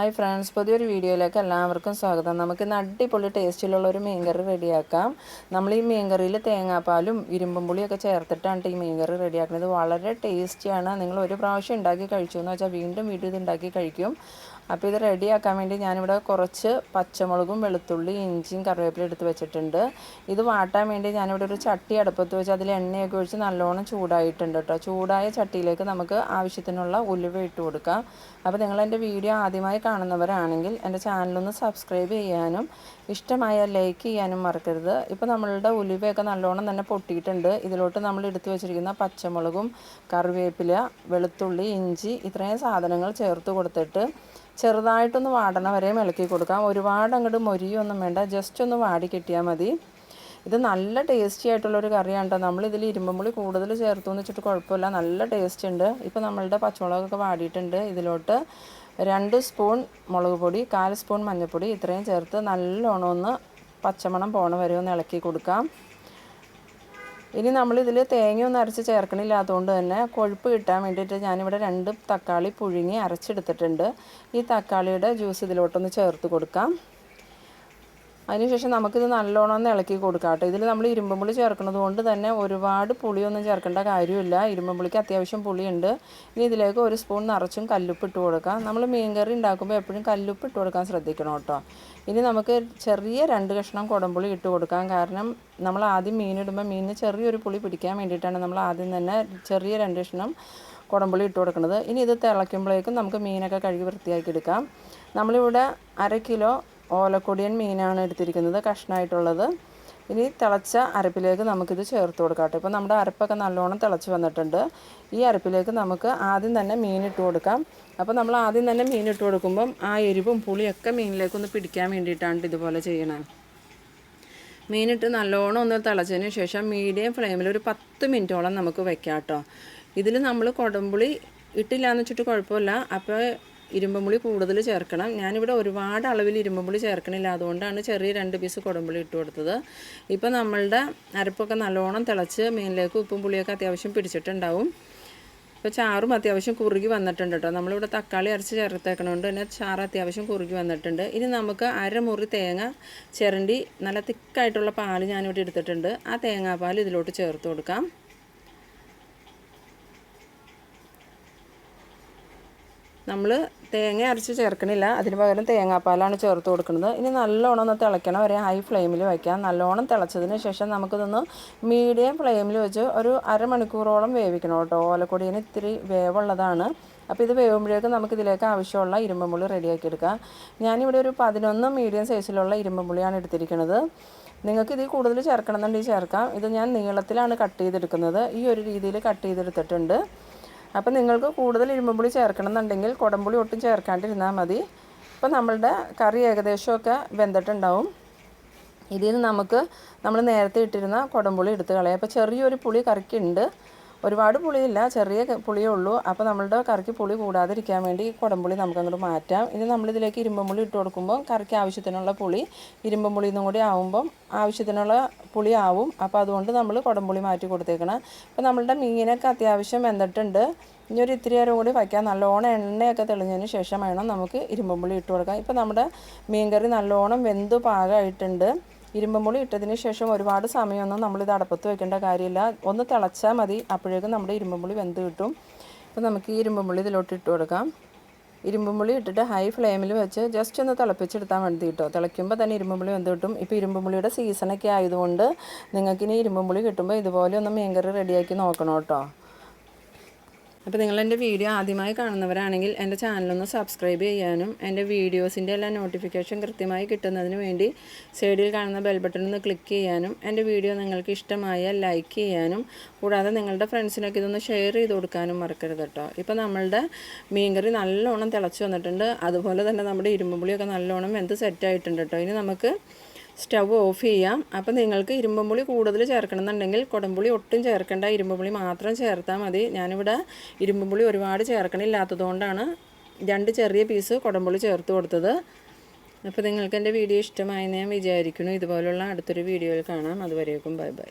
Hi friends പുതിയൊരു വീഡിയോയിലേക്ക് എല്ലാവർക്കും സ്വാഗതം. നമുക്ക് ഇന്ന് അടിപൊളി ടേസ്റ്റിലുള്ള ഒരു മീൻകറി റെഡിയാക്കാം. നമ്മൾ ഈ മീൻകറിയിൽ തേങ്ങാപ്പാലും ഇരുമ്പും പുളിയൊക്കെ ചേർത്തിട്ടാണ് ഈ മീൻകറി റെഡിയാക്കുന്നത്. വളരെ ടേസ്റ്റിയാണ്. നിങ്ങൾ ഒരു പ്രാവശ്യം ഉണ്ടാക്കി കഴിച്ചു എന്ന് വെച്ചാൽ വീണ്ടും വീണ്ടും ഇത് ഉണ്ടാക്കി കഴിക്കും. അപ്പോൾ ഇത് റെഡിയാക്കാൻ വേണ്ടി ഞാനിവിടെ കുറച്ച് പച്ചമുളകും വെളുത്തുള്ളി ഇഞ്ചിയും കറിവേപ്പില എടുത്ത് വെച്ചിട്ടുണ്ട്. ഇത് വാട്ടാൻ വേണ്ടി ഞാനിവിടെ ഒരു ചട്ടി അടുപ്പത്ത് വെച്ച് അതിൽ എണ്ണയൊക്കെ ഒഴിച്ച് നല്ലോണം ചൂടായിട്ടുണ്ട് കേട്ടോ. ചൂടായ ചട്ടിയിലേക്ക് നമുക്ക് ആവശ്യത്തിനുള്ള ഉലുവ ഇട്ട് കൊടുക്കാം. അപ്പോൾ നിങ്ങൾ എന്റെ വീഡിയോ ആദ്യമായി കാണുന്നവരാണെങ്കിൽ എന്റെ ചാനലൊന്ന് സബ്സ്ക്രൈബ് ചെയ്യാനും ഇഷ്ടമായ ലൈക്ക് ചെയ്യാനും മറക്കരുത്. ഇപ്പോൾ നമ്മളുടെ ഉലുവയൊക്കെ നല്ലോണം തന്നെ പൊട്ടിയിട്ടുണ്ട്. ഇതിലോട്ട് നമ്മൾ എടുത്തു വെച്ചിരിക്കുന്ന പച്ചമുളകും കറിവേപ്പില വെളുത്തുള്ളി ഇഞ്ചി ഇത്രയും സാധനങ്ങൾ ചേർത്ത് കൊടുത്തിട്ട് ചെറുതായിട്ടൊന്ന് വാടണ വരെ ഇളക്കി കൊടുക്കാം. ഒരുപാട് അങ്ങോട്ട് മൊരിയൊന്നും വേണ്ട ജസ്റ്റ് ഒന്ന് വാടി കിട്ടിയാൽ മതി. ഇത് നല്ല ടേസ്റ്റി ആയിട്ടുള്ള ഒരു കറിയാണ് കേട്ടോ നമ്മളിതിൽ ഇരുമ്പുള്ളി കൂടുതൽ ചേർത്തു എന്ന് വെച്ചിട്ട് കുഴപ്പമില്ല. നല്ല ടേസ്റ്റ് ഉണ്ട്. ഇപ്പോൾ നമ്മളുടെ പച്ചമുളകൊക്കെ വാടിയിട്ടുണ്ട്. ഇതിലോട്ട് രണ്ട് സ്പൂൺ മുളക് പൊടി കാൽ സ്പൂൺ മഞ്ഞൾപ്പൊടി ഇത്രയും ചേർത്ത് നല്ലോണം ഒന്ന് പച്ചമണം പോണ വരെ ഒന്ന് ഇളക്കി കൊടുക്കാം. ഇനി നമ്മളിതിൽ തേങ്ങയൊന്നും അരച്ച് ചേർക്കണില്ലാത്തതുകൊണ്ട് തന്നെ കൊഴുപ്പ് കിട്ടാൻ വേണ്ടിയിട്ട് ഞാനിവിടെ രണ്ട് തക്കാളി പുഴുങ്ങി അരച്ചെടുത്തിട്ടുണ്ട്. ഈ തക്കാളിയുടെ ജ്യൂസ് ഇതിലോട്ടൊന്ന് ചേർത്ത് കൊടുക്കാം. അതിനുശേഷം നമുക്കിത് നല്ലോണം ഒന്ന് ഇളക്കി കൊടുക്കാം കേട്ടോ. ഇതിൽ നമ്മൾ ഇരുമ്പുപുളി ചേർക്കുന്നത് കൊണ്ട് തന്നെ ഒരുപാട് പുളിയൊന്നും ചേർക്കേണ്ട കാര്യമില്ല. ഇരുമ്പുപുളിക്ക് അത്യാവശ്യം പുളിയുണ്ട്. ഇനി ഇതിലേക്ക് ഒരു സ്പൂൺ നിറച്ചും കല്ലുപ്പ് ഇട്ട് കൊടുക്കാം നമ്മൾ മീൻകറി ഉണ്ടാക്കുമ്പോൾ എപ്പോഴും കല്ലുപ്പ് ഇട്ട് കൊടുക്കാൻ ശ്രദ്ധിക്കണം കേട്ടോ. ഇനി നമുക്ക് ചെറിയ രണ്ട് കഷ്ണം കുടംപുളി ഇട്ട് കൊടുക്കാം. കാരണം നമ്മൾ ആദ്യം മീനിടുമ്പോൾ മീനിന് ചെറിയൊരു പുളി പിടിക്കാൻ വേണ്ടിയിട്ടാണ് നമ്മൾ ആദ്യം തന്നെ ചെറിയ രണ്ട് കഷ്ണം കുടംപുളി ഇട്ട് കൊടുക്കുന്നത്. ഇനി ഇത് തിളയ്ക്കുമ്പോഴേക്കും നമുക്ക് മീനൊക്കെ കഴുകി വൃത്തിയാക്കി എടുക്കാം. നമ്മളിവിടെ അര കിലോ ഓലക്കൊടിയൻ മീനാണ് എടുത്തിരിക്കുന്നത് കഷ്ണമായിട്ടുള്ളത് ഇനി തിളച്ച അരപ്പിലേക്ക് നമുക്കിത് ചേർത്ത് കൊടുക്കാം കേട്ടോ ഇപ്പോൾ നമ്മുടെ അരപ്പൊക്കെ നല്ലോണം തിളച്ച് വന്നിട്ടുണ്ട്. ഈ അരപ്പിലേക്ക് നമുക്ക് ആദ്യം തന്നെ മീൻ ഇട്ട് കൊടുക്കാം. അപ്പോൾ നമ്മൾ ആദ്യം തന്നെ മീൻ ഇട്ട് കൊടുക്കുമ്പം ആ എരിവും പുളിയൊക്കെ മീനിലേക്ക് ഒന്ന് പിടിക്കാൻ വേണ്ടിയിട്ടാണ് ഇതുപോലെ ചെയ്യണത് മീനിട്ട് നല്ലോണം ഒന്ന് തിളച്ചതിന് ശേഷം മീഡിയം ഫ്ലെയിമിൽ ഒരു പത്ത് മിനിറ്റോളം നമുക്ക് വെക്കാം കേട്ടോ ഇതിൽ നമ്മൾ കുടംപുളി ഇട്ടില്ല എന്ന് വെച്ചിട്ട് കുഴപ്പമില്ല. അപ്പോൾ ഇരുമ്പുളി കൂടുതൽ ചേർക്കണം. ഞാനിവിടെ ഒരുപാട് അളവിൽ ഇരുമ്പുളി ചേർക്കണില്ല. അതുകൊണ്ടാണ് ചെറിയ രണ്ട് പീസ് കുടമ്പുളി ഇട്ട് കൊടുത്തത്. ഇപ്പോൾ നമ്മളുടെ അരപ്പൊക്കെ നല്ലോണം തിളച്ച് മീനിലേക്ക് ഉപ്പും പുളിയൊക്കെ അത്യാവശ്യം പിടിച്ചിട്ടുണ്ടാവും. ഇപ്പോൾ ചാറും അത്യാവശ്യം കുറുകി വന്നിട്ടുണ്ട് കേട്ടോ നമ്മളിവിടെ തക്കാളി അരച്ച് ചേർത്തേക്കണോണ്ട് തന്നെ ചാറ് അത്യാവശ്യം കുറുകി വന്നിട്ടുണ്ട്. ഇനി നമുക്ക് അരമുറി തേങ്ങ ചിരണ്ടി നല്ല തിക്കായിട്ടുള്ള പാൽ ഞാനിവിടെ എടുത്തിട്ടുണ്ട്. ആ തേങ്ങാപ്പാൽ ഇതിലോട്ട് ചേർത്ത് കൊടുക്കാം. നമ്മൾ തേങ്ങ അരച്ച് ചേർക്കണില്ല. അതിന് പകരം തേങ്ങാപ്പാലാണ് ചേർത്ത് കൊടുക്കുന്നത്. ഇനി നല്ലോണം ഒന്ന് തിളയ്ക്കണം. ഒരു ഹൈ ഫ്ലെയിമിൽ വയ്ക്കാം നല്ലോണം തിളച്ചതിന് ശേഷം നമുക്കിതൊന്ന് മീഡിയം ഫ്ലെയിമിൽ വെച്ച് ഒരു അരമണിക്കൂറോളം വേവിക്കണം കേട്ടോ. ഓലക്കൊടിയിന് ഇത്തിരി വേവുള്ളതാണ്. അപ്പോൾ ഇത് വേവുമ്പോഴേക്കും നമുക്ക് ഇതിലേക്ക് ആവശ്യമുള്ള ഇരുമ്പുള്ളി റെഡിയാക്കി എടുക്കാം. ഞാനിവിടെ ഒരു പതിനൊന്ന് മീഡിയം സൈസിലുള്ള ഇരുമ്പുള്ളിയാണ് എടുത്തിരിക്കുന്നത്. നിങ്ങൾക്ക് ഇതിൽ കൂടുതൽ ചേർക്കണമെന്നുണ്ടെങ്കിൽ ചേർക്കാം. ഇത് ഞാൻ നീളത്തിലാണ് കട്ട് ചെയ്തെടുക്കുന്നത്. ഈ ഒരു രീതിയിൽ കട്ട് ചെയ്തെടുത്തിട്ടുണ്ട്. അപ്പോൾ നിങ്ങൾക്ക് കൂടുതൽ ഇരുമ്പുളി ചേർക്കണം എന്നുണ്ടെങ്കിൽ കുടംപുളി ഒട്ടും ചേർക്കാണ്ടിരുന്നാൽ മതി. അപ്പോൾ നമ്മളുടെ കറി ഏകദേശമൊക്കെ വെന്തിട്ടുണ്ടാവും. ഇതിൽ നമുക്ക് നമ്മൾ നേരത്തെ ഇട്ടിരുന്ന കുടംപുളി എടുത്ത് കളയാം. അപ്പോൾ ചെറിയൊരു പുളി കറിക്കുണ്ട്. ഒരുപാട് പുളിയില്ല ചെറിയ പുളിയേ ഉള്ളൂ. അപ്പോൾ നമ്മളുടെ കറിക്ക് പുളി കൂടാതിരിക്കാൻ വേണ്ടി കുടംപുളി നമുക്കങ്ങോട്ട് മാറ്റാം. ഇനി നമ്മളിതിലേക്ക് ഇരുമ്പുളി ഇട്ട് കൊടുക്കുമ്പോൾ കറിക്ക് ആവശ്യത്തിനുള്ള പുളി ഇരുമ്പുള്ളി നിന്നും കൂടി ആവുമ്പം ആവശ്യത്തിനുള്ള പുളി ആവും. അപ്പോൾ അതുകൊണ്ട് നമ്മൾ കുടംപുളി മാറ്റി കൊടുത്തേക്കണം. അപ്പോൾ നമ്മളുടെ മീനൊക്കെ അത്യാവശ്യം വെന്തിട്ടുണ്ട്. ഇനി ഒരു ഇത്തിരി നേരം കൂടി വയ്ക്കാം. നല്ലോണം എണ്ണയൊക്കെ തെളിഞ്ഞതിന് ശേഷം വേണം നമുക്ക് ഇരുമ്പുളി ഇട്ട് കൊടുക്കാം. ഇപ്പോൾ നമ്മുടെ മീൻകറി നല്ലോണം വെന്ത് പാകമായിട്ടുണ്ട് ഇരുമ്പുമുളി ഇട്ടതിന് ശേഷം ഒരുപാട് സമയമൊന്നും നമ്മളിത് അടപ്പത്ത് വെക്കേണ്ട കാര്യമില്ല. ഒന്ന് തിളച്ചാൽ മതി. അപ്പോഴേക്കും നമ്മുടെ ഇരുമ്പുമുളി വെന്ത് കിട്ടും. അപ്പോൾ നമുക്ക് ഈ ഇരുമ്പുമുളി ഇതിലോട്ട് ഇട്ട് കൊടുക്കാം. ഇരുമ്പുമുളി ഇട്ടിട്ട് ഹൈ ഫ്ലെയിമിൽ വെച്ച് ജസ്റ്റ് ഒന്ന് തിളപ്പിച്ചെടുത്താൽ മതി കേട്ടോ. തിളയ്ക്കുമ്പോൾ തന്നെ ഇരുമ്പുമുളി വെന്ത് കിട്ടും. ഇപ്പോൾ ഇരുമ്പുമുളിയുടെ സീസണൊക്കെ ആയതുകൊണ്ട് നിങ്ങൾക്കിനി ഇരുമ്പുമുളി കിട്ടുമ്പോൾ ഇതുപോലെ ഒന്ന് മീൻകറി റെഡിയാക്കി നോക്കണം കേട്ടോ. അപ്പോൾ നിങ്ങൾ എന്റെ വീഡിയോ ആദ്യമായി കാണുന്നവരാണെങ്കിൽ എന്റെ ചാനലൊന്ന് സബ്സ്ക്രൈബ് ചെയ്യാനും എന്റെ വീഡിയോസിന്റെ എല്ലാ നോട്ടിഫിക്കേഷൻ കൃത്യമായി കിട്ടുന്നതിന് വേണ്ടി സൈഡിൽ കാണുന്ന ബെൽ ബട്ടൺ ഒന്ന് ക്ലിക്ക് ചെയ്യാനും എന്റെ വീഡിയോ നിങ്ങൾക്ക് ഇഷ്ടമായ ലൈക്ക് ചെയ്യാനും കൂടാതെ നിങ്ങളുടെ ഫ്രണ്ട്സിനൊക്കെ ഇതൊന്ന് ഷെയർ ചെയ്ത് കൊടുക്കാനും മറക്കരുത് കേട്ടോ. ഇപ്പോൾ നമ്മളുടെ മീൻകറി നല്ലോണം തിളച്ച് വന്നിട്ടുണ്ട്. അതുപോലെ തന്നെ നമ്മുടെ ഇരുമ്പുളിയൊക്കെ നല്ലോണം വെന്ത് സെറ്റായിട്ടുണ്ട് കേട്ടോ. ഇനി നമുക്ക് സ്റ്റവ് ഓഫ് ചെയ്യാം. അപ്പോൾ നിങ്ങൾക്ക് ഇരുമ്പുളി കൂടുതൽ ചേർക്കണമെന്നുണ്ടെങ്കിൽ കുടംപുളി ഒട്ടും ചേർക്കേണ്ട. ഇരുമ്പുളി മാത്രം ചേർത്താൽ മതി. ഞാനിവിടെ ഇരുമ്പുളി ഒരുപാട് ചേർക്കണില്ലാത്തതുകൊണ്ടാണ് രണ്ട് ചെറിയ പീസ് കുടംപുളി ചേർത്ത് കൊടുത്തത്. അപ്പോൾ നിങ്ങൾക്ക് എന്റെ വീഡിയോ ഇഷ്ടമായി ഞാൻ വിചാരിക്കുന്നു. ഇതുപോലുള്ള അടുത്തൊരു വീഡിയോയിൽ കാണാം. അതുവരേക്കും ബൈ ബൈ.